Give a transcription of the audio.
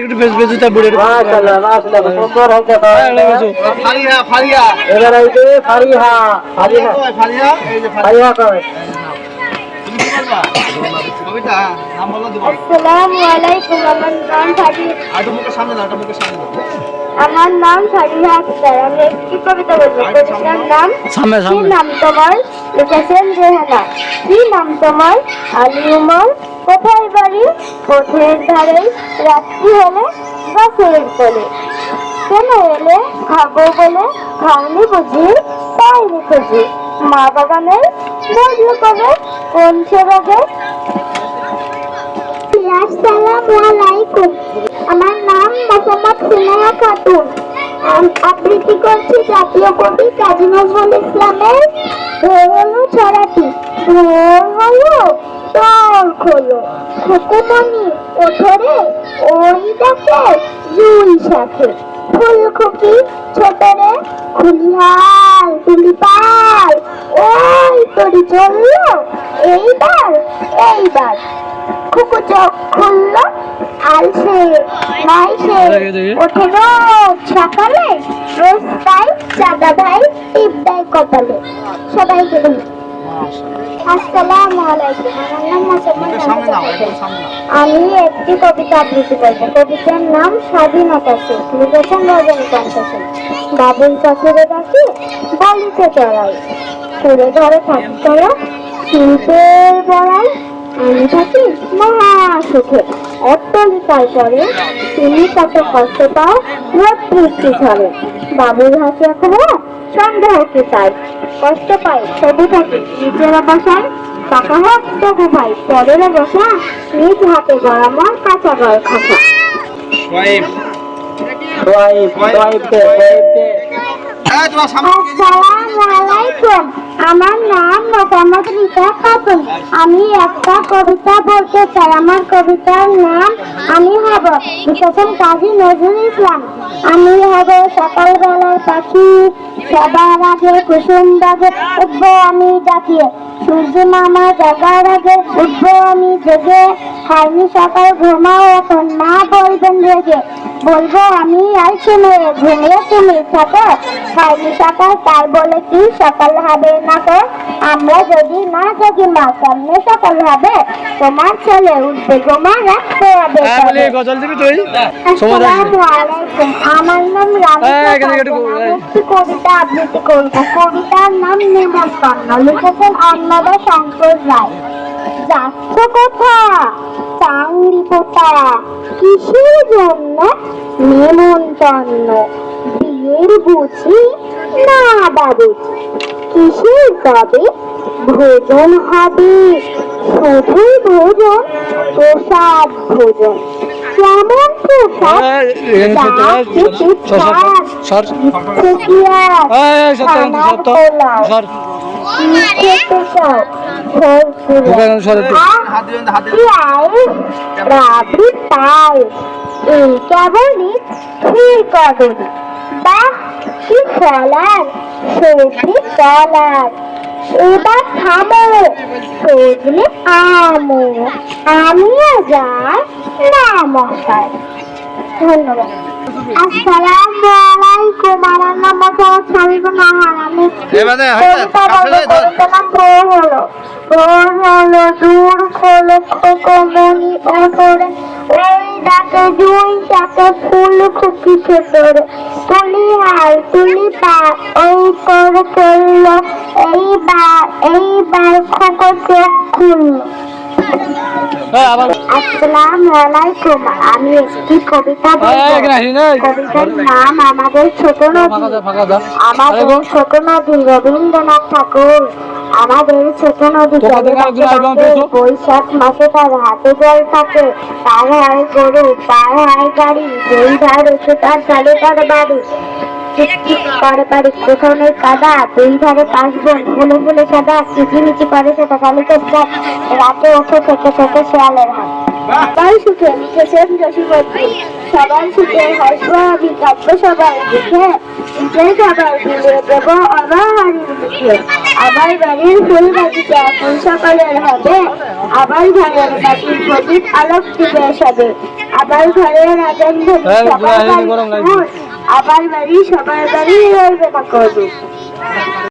তা বুড়ে মাশাআল্লাহ মাশাআল্লাহ সুন্দর হয়েছে ফারিয়া ফারিয়া এবার আইতে ফারিহা ফারিহা। ফারিয়া এই যে ফারিয়া কয়? তুমি কি বলবা? কবিতা নাম বলো দিব আসসালামু আলাইকুম আমার নাম আমার নাম আক্তার। আমি একটি কবিতা বলব। কবিতার নাম সামনে কি সামনে নাম তোমার? লিখেছেন রেহানা। কি নাম তোমার? আলী উমর। কোথায় বাড়ি? পথের ধারে রাত্রি হলে গাছের তলে কেন এলে? খাব বলে খাওনি বুঝি তাই লিখেছি মা বাগানের বদলে কবে? কোন আলাইকুম আমার নাম মোহাম্মদ সুনায়া খাতুন। আবৃত্তি করছি জাতীয় কবি হুকুমনি ওঠরে ওই ডাকে জুই শাখে। ফুলকপি ছোটরে খুলিহাল তুলিপাল। ওই তরি চলল এইবার এইবার। খুকু চোখ খুললো আলসে মাইসে ওঠে রোজ সকালে রোজ তাই চাঁদা ভাই টিপ দেয় কপালে। সবাইকে বলি। আসসালামু আলাইকুম। আমার নাম মোসাম্মদ আমি একটি কবিতা আবৃত্তি করব। কবিতার নাম স্বাধীনতা সুখ লিখেছেন রজনীকান্ত সেন বাবুল চাষিরে ডাকি বালিতে চড়াই। তুলে ধরে থাকি চড়া শিল্পের বড়াই। আমি থাকি মহা সুখে অট্টলিকায় পরে তুমি কত কষ্ট পাও রোদ বৃষ্টি ঝরে বাবুর হাসি এখন সন্দেহ কি তাই? কষ্ট পায় তবু থাকি নিজেরা বসায় টাকা হোক তবু ভাই পরের বসা নিজ হাতে গরম কাঁচা গড় খাসা সোয়াইব। দে এই তোমার সামনে কে দিছে? আসসালামু আলাইকুম। আমার নাম মোহাম্মদ রিতা খাতুন। আমি একটা কবিতা বলতে চাই। আমার কবিতার নাম আমি হব লিখেছেন কাজী নজরুল ইসলাম। আমি হব সকালবেলার পাখি সবার আগে কুসুম বাগে উঠবো আমি ডাকিয়ে সূর্য মামা জাগার আগে উঠবো আমি জেগে। হাইনি সকাল ঘুমাও এখন না বলবেন রেগে। বলব আমি আইছি মেয়ে ঘুমিয়ে তুমি থাকো। খাইনি সকাল তাই বলে কি সকাল হবে না তো। আমরা যদি না জাগি মা কেমনে সকাল হবে তোমার ছেলে উঠবে গোমা রাখতে হবে হ্যাঁ আসসালামু আলাইকুম। আমার নাম রানী। একটি কবিতা আবৃত্তি করব কবিতার নাম নিমন্ত্রণ। লিখেছেন অন্নদা শঙ্কর রায়। যাচ্ছ কোথা চাংরি পোতা কিসের জন্য নিমন্ত্রণ বিয়ের বুঝি না বাবুজি কিসের তবে ভোজন হবে শুধু ভোজন প্রসাদ ভোজন কেমন প্রসাদ এই দিবেন হাত দিবেন এই কেবলই ক্ষীর কদলি বাহ কি ফলার সবজি ফলার এবার থামো সজনে আমো আমিও যাই না মশাই ধন্যবাদ আসসালামু আলাইকুম আমার নাম মোহাম্মদ রহমান আমি এবারে হলো। হলো দূর খোকমনি ওঠরে ওই ডাকে জুই ডাকে ফুল খুকি ছোটরে তুলি হাল তুলি পা ওই করে চলল এইবার এইবার খোকো চোখ এই, আবার আসসালামু আলাইকুম আমি একটি কবিতা আসি না কবিতার নাম আমাদের ছোট নদী। আমাদের ছোট নদী রবীন্দ্রনাথ ঠাকুর। আমাদের ছোট নদী? বৈশাখ মাসে তার হাতে জল থাকে। তার হয় গরু তার হয় গাড়ি যেই ধার তার ধারে তার বাড়ি। কোথাও নেই কাদা দুই ধারে পাঁচ বোন ফুলে ফুলে সাদা কিচিমিচি করে সেটা কালিতে রাতে ওঠে থেকে থেকে শেয়ালের হাত। সবাই সুখে লিখেছেন যশোবর্তী সবাই সুখে হাসবো আমি কাঁদবো সবাই দেখে। নিজেই সবাই দিলে দেবো অবাহারির মুখে আবার বাড়ির ফুল বাগিচা ফুল সকালের হবে। আবার ঘরের বাটির প্রদীপ আলোক দিবে সবে আবার ঘরের আজান ধরে সবার বুড়া আবার বাড়ি সবার বাড়ি রইবে না করবে।